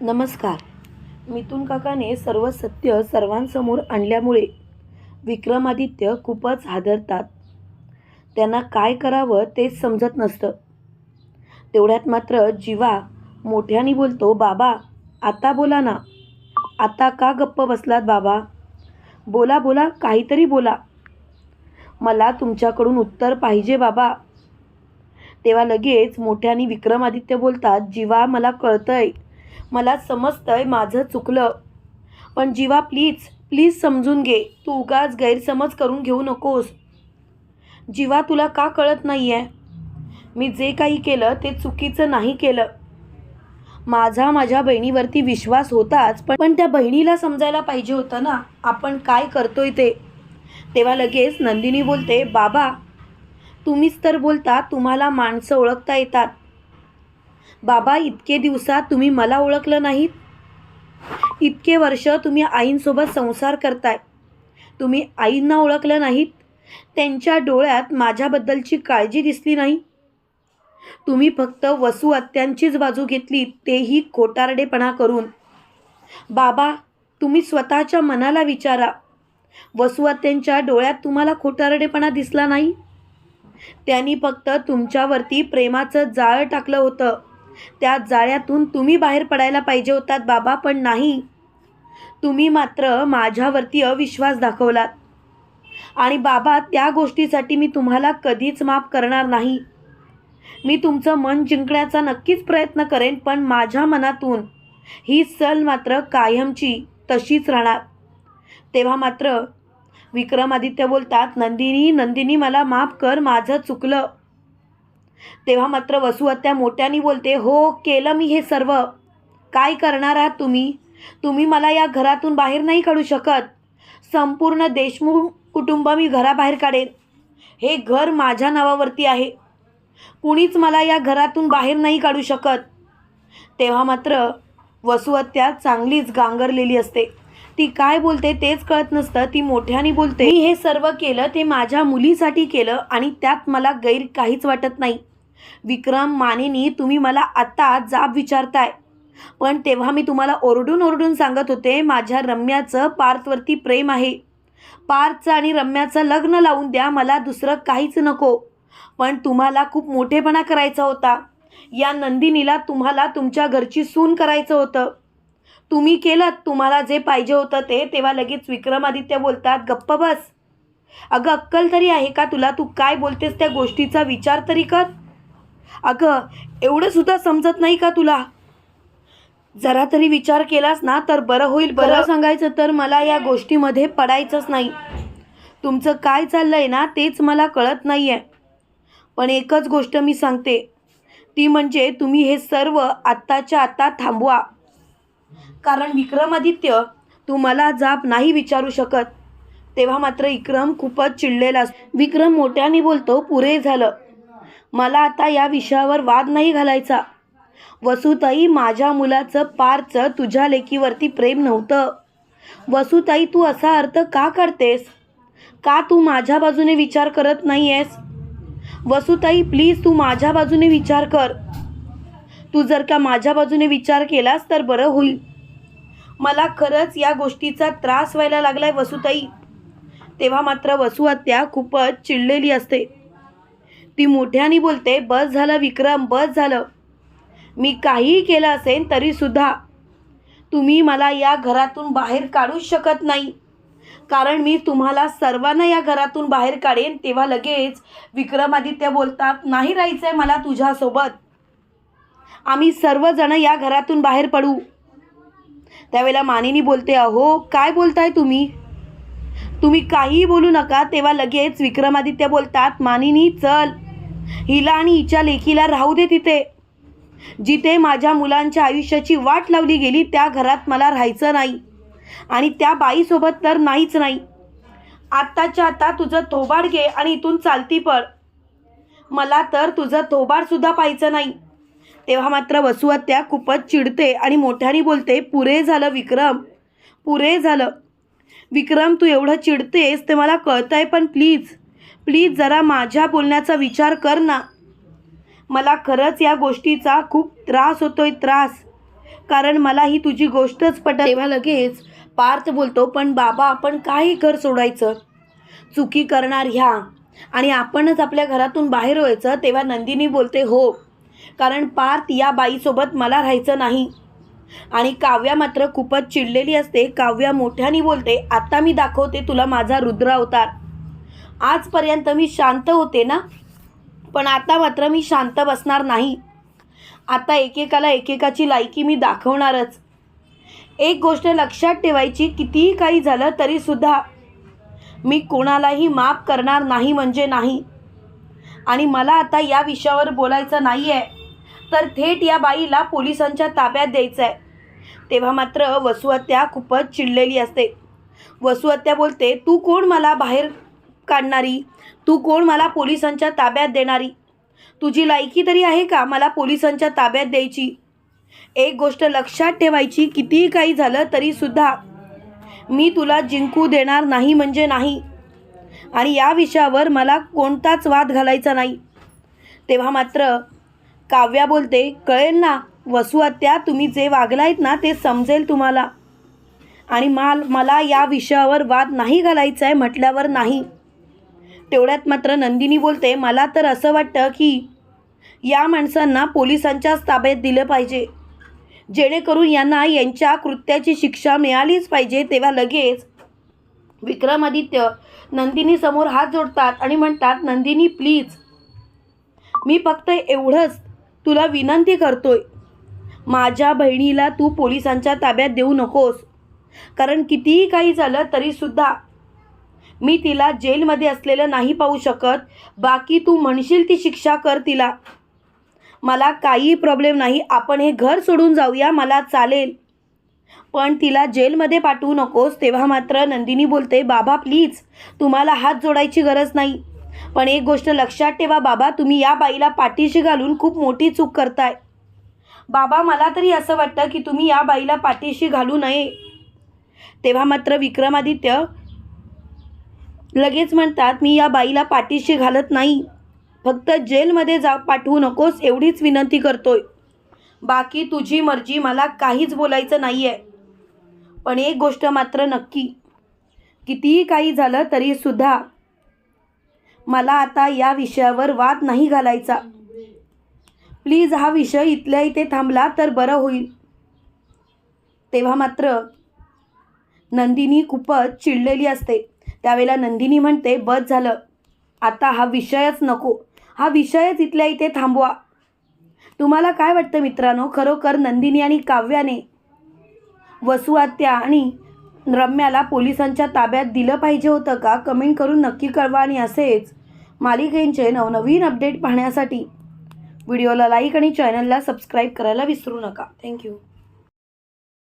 नमस्कार. मिथून काकाने सर्व सत्य सर्वांसमोर आणल्यामुळे विक्रमादित्य खूपच हादरतात. त्यांना काय करावं तेच समजत नसतं. तेवढ्यात मात्र जीवा मोठ्याने बोलतो बाबा आता बोला ना. आता का गप्प बसलात बाबा? बोला बोला काहीतरी बोला. मला तुमच्याकडून उत्तर पाहिजे बाबा. तेव्हा लगेच मोठ्याने विक्रमादित्य बोलतात जीवा मला कळतंय. मला समजतंय माझं चुकलं. पण जीवा प्लीज प्लीज समजून घे. तू उगाच गैरसमज करून घेऊ नकोस. जीवा तुला का कळत नाही आहे मी जे काही केलं ते चुकीचं नाही केलं. माझा माझ्या बहिणीवरती विश्वास होताच पण पण त्या बहिणीला समजायला पाहिजे होतं ना. आपण काय करतोय ते? तेव्हा लगेच नंदिनी बोलते बाबा तुम्हीच तर बोलता तुम्हाला माणसं ओळखता येतात. बाबा इतके दिवसात तुम्ही मला ओळखलं नाहीत. इतके वर्ष तुम्ही आईंसोबत संसार करताय. तुम्ही आईंना ओळखलं नाहीत. त्यांच्या डोळ्यात माझ्याबद्दलची काळजी दिसली नाही. तुम्ही फक्त वसू आत्यांचीच बाजू घेतली तेही खोटारडेपणा करून. बाबा तुम्ही स्वतःच्या मनाला विचारा. वसू आत्यांच्या डोळ्यात तुम्हाला खोटारडेपणा दिसला नाही. त्यांनी फक्त तुमच्यावरती प्रेमाचं जाळं टाकलं होतं. त्या जाळ्यातून तुम्ही बाहेर पडायला पाहिजे होतात बाबा पण नाही. तुम्ही मात्र माझ्यावरती अविश्वास दाखवलात. आणि बाबा त्या गोष्टीसाठी मी तुम्हाला कधीच माफ करणार नाही. मी तुमचं मन जिंकण्याचा नक्कीच प्रयत्न करेन पण माझ्या मनातून ही सल मात्र कायमची तशीच राहणार. तेव्हा मात्र विक्रमादित्य बोलतात नंदिनी नंदिनी मला माफ कर माझं चुकलं. तेव्हा मात्र वसुहत्या मोठ्याने बोलते हो केलं मी हे सर्व. काय करणार आहात तुम्ही? तुम्ही मला या घरातून बाहेर नाही काढू शकत. संपूर्ण देशमुख कुटुंब मी घराबाहेर काढेन. हे घर माझ्या नावावरती आहे. कुणीच मला या घरातून बाहेर नाही काढू शकत. तेव्हा मात्र वसुहत्या चांगलीच गांगरलेली असते. ती काय बोलते तेच कळत नसतं. ती मोठ्याने बोलते मी हे सर्व केलं ते माझ्या मुलीसाठी केलं आणि त्यात मला गैर काहीच वाटत नाही. विक्रम मानेनी तुम्ही मला आत्ता जाब विचारताय. पण तेव्हा मी तुम्हाला ओरडून ओरडून सांगत होते माझ्या रम्याचं पार्थवरती प्रेम आहे. पार्थचं आणि रम्याचं लग्न लावून द्या मला दुसरं काहीच नको. पण तुम्हाला खूप मोठेपणा करायचा होता. या नंदिनीला तुम्हाला तुमच्या घरची सून करायचं होतं. तुम्ही केलं तुम्हाला जे पाहिजे होतं ते तेव्हा लगेच विक्रमादित्य बोलतात गप्प बस. अगं अक्कल तरी आहे का तुला? तू काय बोलतेस त्या गोष्टीचा विचार तरी कर. अगं एवढं सुद्धा समजत नाही का तुला? जरा तरी विचार केलास ना तर बरं होईल. बरं सांगायचं तर मला या गोष्टीमध्ये पडायचंच नाही. तुमचं काय चाललंय ना तेच मला कळत नाही आहे पण एकच गोष्ट मी सांगते. ती म्हणजे तुम्ही हे सर्व आत्ताच्या आत्ता थांबवा. कारण विक्रमादित्य तू मला जाब नाही विचारू शकत. तेव्हा मात्र विक्रम खूपच चिडलेला विक्रम मोठ्याने बोलतो पुरे झालं. मला आता या विषयावर वाद नाही घालायचा. वसुताई माझ्या मुलाचं पारचं तुझ्या लेकीवरती प्रेम नव्हतं. वसुताई तू असा अर्थ का करतेस? का तू माझ्या बाजूने विचार करत नाही आहेस वसुताई प्लीज तू माझ्या बाजूने विचार कर. तू जर का माझ्या बाजूने विचार केलास तर बरं होईल. मला खरंच या गोष्टीचा त्रास व्हायला लागलाय वसुताई. तेव्हा मात्र वसुहत्या खूपच चिडलेली असते. ती मोठ्याने बोलते बस झालं विक्रम बस झालं. मी काहीही केलं असेल तरीसुद्धा तुम्ही मला या घरातून बाहेर काढूच शकत नाही. कारण मी तुम्हाला सर्वांना या घरातून बाहेर काढेन. तेव्हा लगेच विक्रमादित्य बोलतात नाही राहायचं आहे मला तुझ्यासोबत. आम्ही सर्वजण या घरातून बाहेर पडू. त्यावेळेला मानिनी बोलते अहो काय बोलताय तुम्ही? तुम्ही काहीही बोलू नका. तेव्हा लगेच विक्रमादित्य बोलतात मानिनी चल. हिला आणि हिच्या लेकीला राहू दे तिथे. जिथे माझ्या मुलांच्या आयुष्याची वाट लावली गेली त्या घरात मला राहायचं नाही. आणि त्या बाईसोबत तर नाहीच नाही. आत्ताच्या आता तुझं थोबाड घे आणि इथून चालती पळ. मला तर तुझं थोबाडसुद्धा पाहायचं नाही. तेव्हा मात्र वसुहत्या खूपच चिडते आणि मोठ्याने बोलते पुरे झालं विक्रम. पुरे झालं. विक्रम तू एवढं चिडतेस ते मला कळतं आहे पण प्लीज. प्लीज जरा माझ्या बोलण्याचा विचार कर ना. मला खरंच या गोष्टीचा खूप त्रास होतोय त्रास. कारण मला ही तुझी गोष्टच पटत तेव्हा लगेच पार्थ बोलतो पण बाबा आपण काही घर सोडायचं. चुकी करणार ह्या. आणि आपणच आपल्या घरातून बाहेर व्हायचं. तेव्हा नंदिनी बोलते हो. कारण पार्थ या बाईसोबत मला राहायचं नाही. आणि काव्या मात्र खूपच चिडलेली असते. काव्या मोठ्याने बोलते आता मी दाखवते तुला माझा रुद्र अवतार. आजपर्यंत मी शांत होते ना पण आता मात्र मी शांत बसणार नाही. आता एकेकाला एकेकाची लायकी मी दाखवणारच. एक गोष्ट लक्षात ठेवायची कितीही काही झालं तरीसुद्धा मी कोणालाही माफ करणार नाही म्हणजे नाही. आणि मला आता या विषयावर बोलायचं नाही आहे तर थेट या बाईला पोलिसांच्या ताब्यात द्यायचं आहे तेव्हा मात्र वसुहत्या खूपच चिडलेली असते. वसुहत्या बोलते तू कोण मला बाहेर काढणारी. तू कोण मला पोलिसांच्या ताब्यात देणारी? तुझी लायकी तरी आहे का मला पोलिसांच्या ताब्यात द्यायची? एक गोष्ट लक्षात ठेवायची कितीही काही झालं तरीसुद्धा मी तुला जिंकू देणार नाही म्हणजे नाही. आणि या विषयावर मला कोणताच वाद घालायचा नाही. तेव्हा मात्र काव्या बोलते कळेल ना वसुआत्या तुम्ही जे वागलायत ना ते समजेल तुम्हाला. आणि माल मला या विषयावर वाद नाही घालायचा आहे म्हटल्यावर नाही. तेवढ्यात मात्र नंदिनी बोलते मला तर असं वाटतं की या माणसांना पोलिसांच्याच ताब्यात दिलं पाहिजे. जेणेकरून यांना यांच्या कृत्याची शिक्षा मिळालीच पाहिजे तेव्हा लगेच विक्रमादित्य नंदिनीसमोर हात जोडतात आणि म्हणतात नंदिनी प्लीज मी फक्त एवढंच तुला विनंती करतोय. माझ्या बहिणीला तू पोलिसांच्या ताब्यात देऊ नकोस. कारण कितीही काही झालं तरीसुद्धा मी तिला जेलमध्ये असलेलं नाही पाहू शकत. बाकी तू म्हणशील ती शिक्षा कर तिला. मला काही प्रॉब्लेम नाही. आपण हे घर सोडून जाऊया. मला चालेल. पण तिला जेलमध्ये पाठवू नकोस. तेव्हा मात्र नंदिनी बोलते बाबा प्लीज तुम्हाला हात जोडायची गरज नाही. पण एक गोष्ट लक्षात ठेवा बाबा तुम्ही या बाईला पाठीशी घालून खूप मोठी चूक करताय. बाबा मला तरी असं वाटतं की तुम्ही या बाईला पाठीशी घालू नये. तेव्हा मात्र विक्रमादित्य लगेच म्हणतात मी या बाईला पाठीशी घालत नाही. फक्त जेलमध्ये जा पाठवू नकोस एवढीच विनंती करतोय. बाकी तुझी मर्जी मला काहीच बोलायचं नाही आहे पण एक गोष्ट मात्र नक्की कितीही काही झालं तरीसुद्धा मला आता या विषयावर वाद नाही घालायचा. प्लीज हा विषय इथल्या इथे थांबला तर बरं होईल. तेव्हा मात्र नंदिनी खूपच चिडलेली असते. त्यावेळेला नंदिनी म्हणते बस झालं. आता हा विषयच नको. हा विषयच इथल्या इथे थांबवा. तुम्हाला काय वाटतं मित्रांनो? खरोखर नंदिनी आणि काव्याने वसुआत्या आणि रम्याला पोलिसांच्या ताब्यात दिलं पाहिजे होतं का? कमेंट करून नक्की कळवा आणि असेच मालिकेंचे नवनवीन अपडेट पाहण्यासाठी. व्हिडिओला लाईक आणि चॅनलला सबस्क्राईब करायला विसरू नका. थँक्यू.